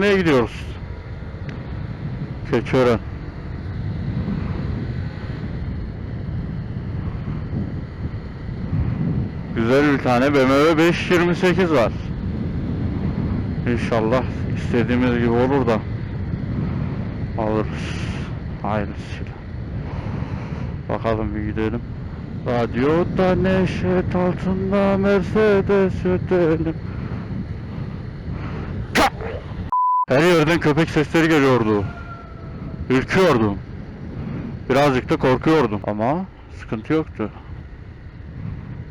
Almaya gidiyoruz. Keçiören. Güzel bir tane BMW 528 var. İnşallah istediğimiz gibi olur da alırız. Hayırlısıyla. Bakalım bir gidelim. Radyoda neşet altında Mercedes ötelim. Her yerden köpek sesleri geliyordu. Ürküyordum. Birazcık da korkuyordum ama sıkıntı yoktu.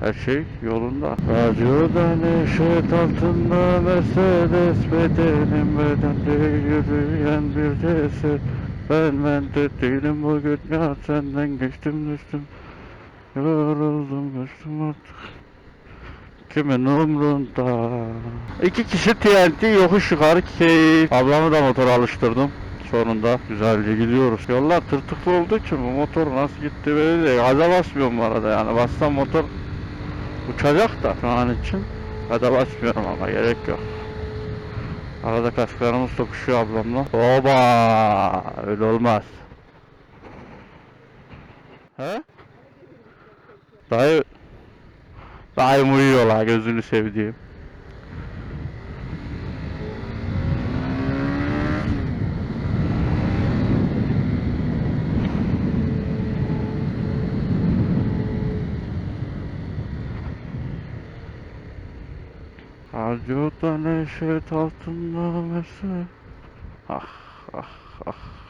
Her şey yolunda. Radyoda neşet altında Mercedes bedenim bedende yürüyen bir ceset. Ben ben de değilim bugün ya senden geçtim düştüm. Yoruldum geçtim artık. Kimin umrunda? İki kişi TNT yokuş yukarı keyif. Ablamı da motora alıştırdım. Sonunda güzelce gidiyoruz. Yollar tırtıklı olduğu için bu motor nasıl gitti belli değil. Gaza basmıyorum bu arada yani. Bassam motor uçacak da şu an için gaza basmıyorum ama gerek yok. Arada kasklarımız tokuşuyor ablamla. Oba! Öyle olmaz. He? Dayı Dayım uyuyor la gözünü sevdiğim. Radyoda neşet altında mesela Ah ah ah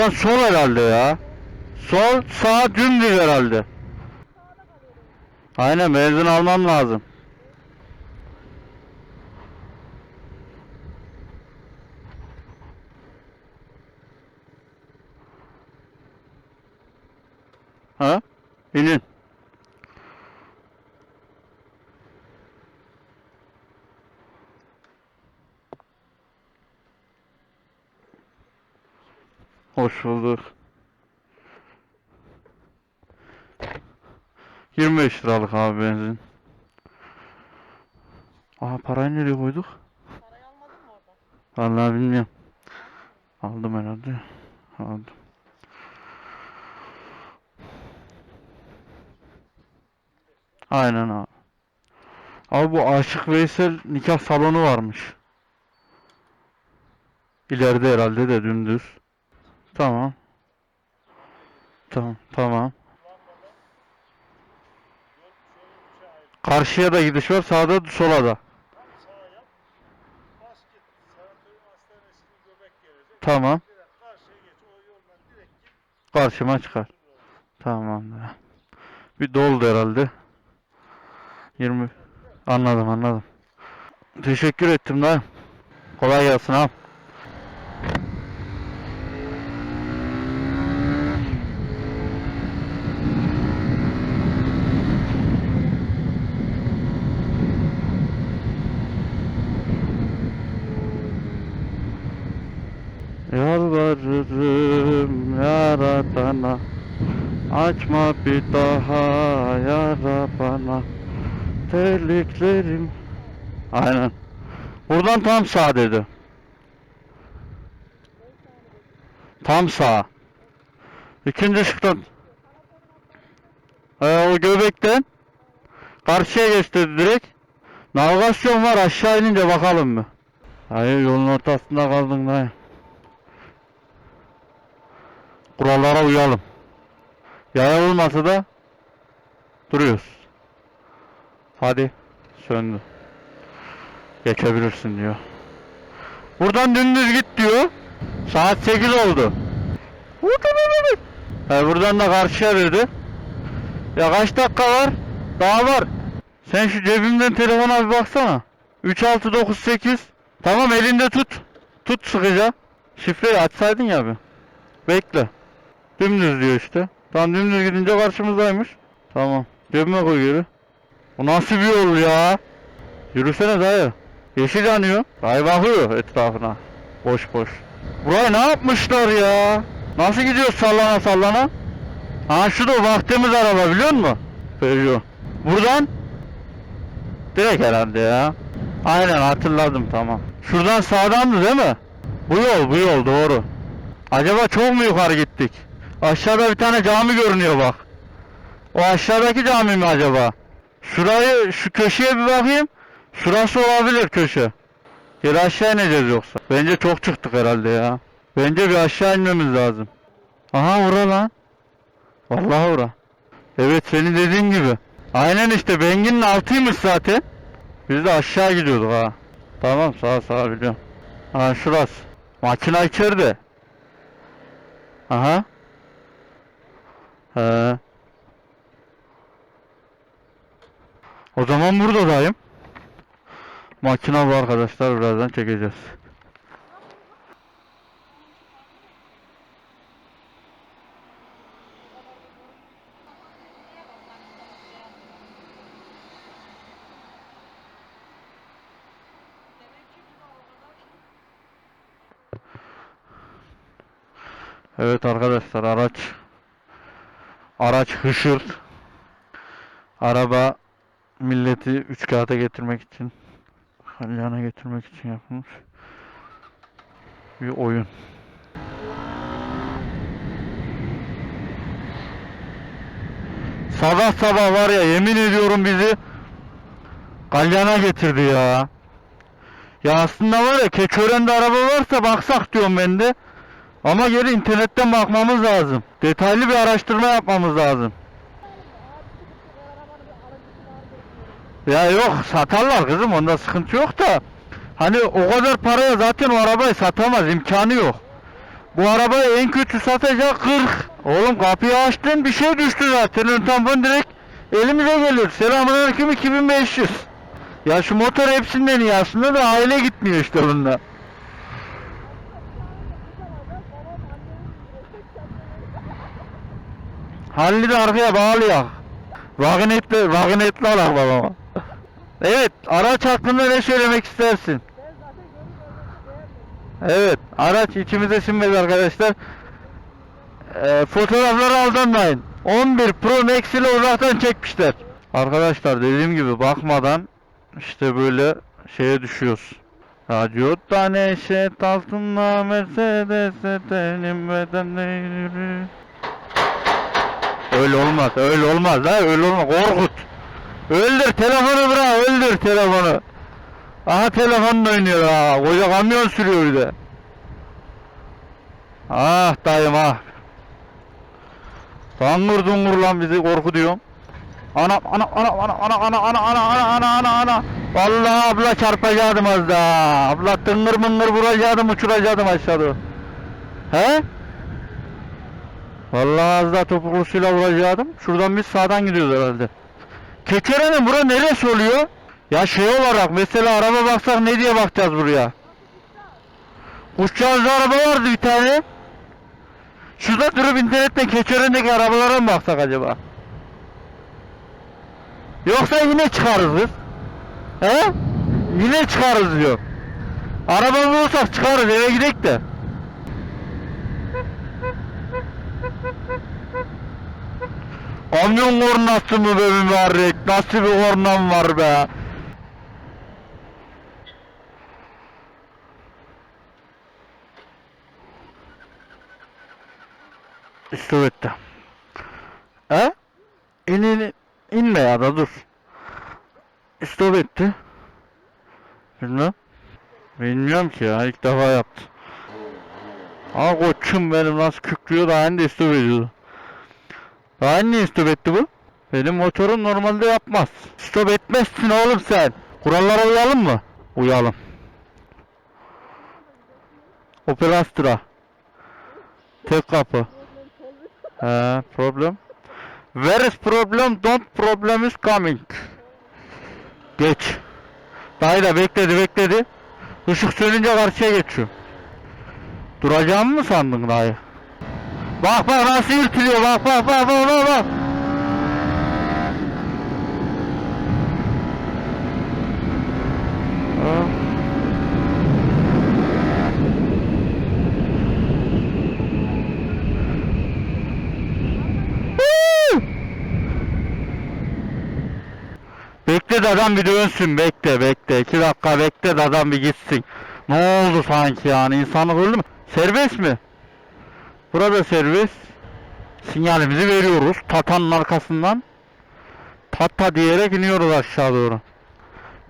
Buradan sol herhalde ya. Sol sağ dümdüz herhalde. Aynen benzin almam lazım. Ha? İnin. Hoş bulduk. 25 liralık abi benzin. Aha parayı nereye koyduk? Parayı almadın mı orada? Vallahi bilmiyorum. Aldım herhalde. Aldım. Aynen abi. Abi bu Aşık Veysel nikah salonu varmış. İleride herhalde de dümdüz. Tamam. Tamam, tamam. Karşıya da gidiş var, sağda sola da. Tamam. Karşıma çıkar. Tamam. Bir doldu herhalde. 20. Anladım anladım. Teşekkür ettim da. Kolay gelsin abi. Açma bir daha yara bana Terliklerim. Aynen. Buradan tam sağ dedi. Tam sağ. İkinci ışıktan ee, O göbekten Karşıya geçti direkt. Navigasyon var aşağı inince bakalım mı? Hayır yolun ortasında kaldın dayı. Kurallara uyalım. Yaya olmasa da Duruyoruz. Hadi. Söndü. Geçebilirsin diyor. Buradan dümdüz git diyor. Saat 8 oldu. Ha, buradan da karşıya verdi. Ya kaç dakika var? Daha var. Sen şu cebimden telefona bir baksana. 3698. Tamam elinde tut. Tut sıkıca. Şifreyi açsaydın ya abi. Bekle. Dümdüz diyor işte. Tam dümdüz gidince karşımızdaymış. Tamam. Cebime koy geri. Bu nasıl bir yol ya? Yürüsene dayı. Yeşil yanıyor. Dayı bakıyor etrafına. Boş boş. Burayı ne yapmışlar ya? Nasıl gidiyor sallana sallana? Ha şu da baktığımız araba biliyor musun? Peugeot. Buradan direkt herhalde ya. Aynen hatırladım tamam. Şuradan sağdandı değil mi? Bu yol bu yol doğru. Acaba çok mu yukarı gittik? Aşağıda bir tane cami görünüyor bak. O aşağıdaki cami mi acaba? Şurayı şu köşeye bir bakayım. Şurası olabilir köşe. Geri aşağı ineceğiz yoksa. Bence çok çıktık herhalde ya. Bence bir aşağı inmemiz lazım. Aha ora lan. Vallahi ora. Evet senin dediğin gibi. Aynen işte Bengin'in altıymış zaten. Biz de aşağı gidiyorduk ha. Tamam sağ sağ biliyorum. Ha şurası. Makina içeride. Aha. He. O zaman buradayım. Makina bu arkadaşlar birazdan çekeceğiz. Evet arkadaşlar araç araç hışır araba milleti üç kağıda getirmek için kalyana getirmek için yapılmış bir oyun. Sabah sabah var ya yemin ediyorum bizi kalyana getirdi ya. Ya aslında var ya Keçören'de araba varsa baksak diyorum ben de. Ama geri internetten bakmamız lazım. Detaylı bir araştırma yapmamız lazım. Ya yok satarlar kızım onda sıkıntı yok da. Hani o kadar paraya zaten o arabayı satamaz imkanı yok. Bu arabayı en kötü satacak 40. Oğlum kapıyı açtın bir şey düştü zaten. Ön tampon direkt elimize geliyor. Selamünaleyküm 2500. Ya şu motor hepsinden iyi aslında da aile gitmiyor işte bunda. Halli de arkaya bağlıyor. Vagnetli, vagnetli alak babama. Evet, araç hakkında ne söylemek istersin? Evet, araç içimize sinmedi arkadaşlar. Ee, fotoğraflara aldanmayın. 11 Pro Max ile uzaktan çekmişler. Arkadaşlar dediğim gibi bakmadan işte böyle şeye düşüyoruz. Radyo neşet altında Mercedes tenim bedenle yürü. Öyle olmaz, öyle olmaz ha, öyle olmaz. Korkut. Öldür telefonu bırak, öldür telefonu. Aha telefonla oynuyor ha, koca kamyon sürüyor bir de. Ah dayım ah. Dangur dungur lan bizi korkutuyorsun. Ana ana ana ana ana ana ana ana ana ana ana ana. Vallahi abla çarpacaktım az daha. Abla tıngır mıngır vuracaktım uçuracaktım aşağı. He? Vallahi az daha topuklusuyla vuracaktım. Şuradan biz sağdan gidiyoruz herhalde. Keçören'in bura neresi oluyor? Ya şey olarak mesela araba baksak ne diye bakacağız buraya? Kuşçağızlı araba vardı bir tane. Şurada durup internetten Keçören'deki arabalara mı baksak acaba? Yoksa yine çıkarız biz. He? Yine çıkarız diyor. Araba bulursak çıkarız eve gidek de. Kamyon kornası mı be mübarek? Nasıl bir kornam var be? İstop etti. He? İn, in, inme ya da dur. İstop etti. Bilmem. Bilmiyorum ki ya ilk defa yaptı. Aa koçum benim nasıl kükrüyor daha önce istop ediyordu. Daha önce istop etti bu? Benim motorum normalde yapmaz. Stop etmezsin oğlum sen. Kurallara uyalım mı? Uyalım. Opel Astra. Tek kapı. He, problem. Where is problem? Don't problem is coming. Geç. Dayı da bekledi bekledi. Işık sönünce karşıya geçiyor. Duracağımı mı sandın dayı? Bak bak nasıl yırtılıyor bak bak bak bak bak bak. Bekle de adam bir dönsün bekle bekle. iki dakika bekle de adam bir gitsin. Ne oldu sanki yani insanlık öldü mü? Serbest mi? Burada serbest. Sinyalimizi veriyoruz. Tatanın arkasından. Tata diyerek iniyoruz aşağı doğru.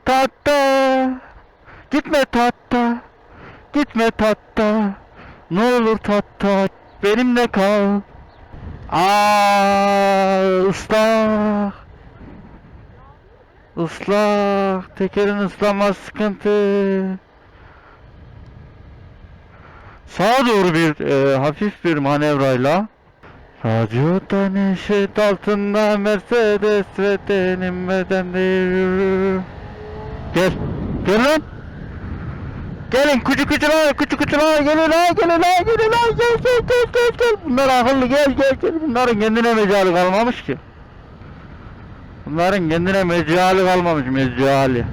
Tata. Gitme tata. Gitme tata. Ne olur tata. Benimle kal. Aa, ıslak. Islak. Tekerin ıslanmaz sıkıntı. Sağa doğru bir e, hafif bir manevrayla. Radyoda neşet altında Mercedes ve denilmeden değil. Gel Gel lan. Gelin kucu kucular kucu kucular gelin ha gelin ha gelin ha gel gel gel gel gel. Bunlar akıllı gel gel gel. Bunların kendine mecali kalmamış ki. Bunların kendine mecali kalmamış mecali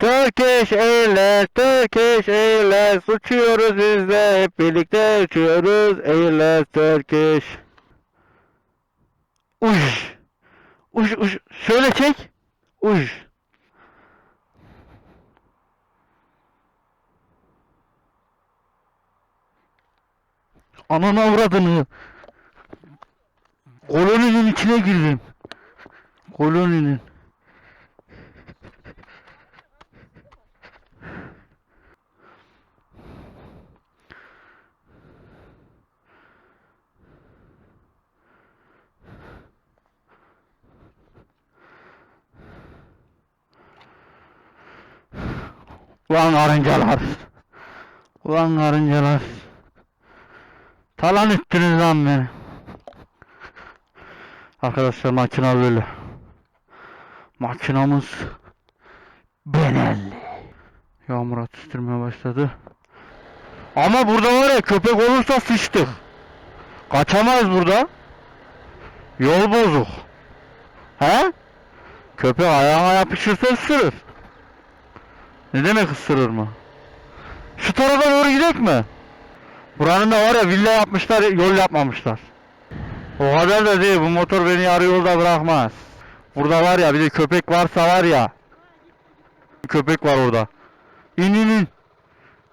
Turkish Airlines, Turkish Airlines uçuyoruz biz de. Hep birlikte uçuyoruz. Airlines Turkish. Uş Uş uş şöyle çek. Uş Ananı avradını Koloninin içine girdim. Koloninin Ulan karıncalar. Ulan karıncalar. Talan ettiniz lan beni. Arkadaşlar makina böyle. Makinamız Benelli. Yağmur atıştırmaya başladı. Ama burada var ya köpek olursa sıçtık. Kaçamayız burada. Yol bozuk. He? Köpek ayağına yapışırsa ısırır. Ne demek ısırır mı? Şu tarafa doğru gidelim mi? Buranın da var ya villa yapmışlar, yol yapmamışlar. O kadar da değil, bu motor beni yarı yolda bırakmaz. Burada var ya, bir de köpek varsa var ya. Köpek var orada. İn in in.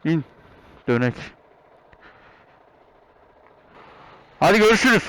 İn. Dönek. Hadi görüşürüz.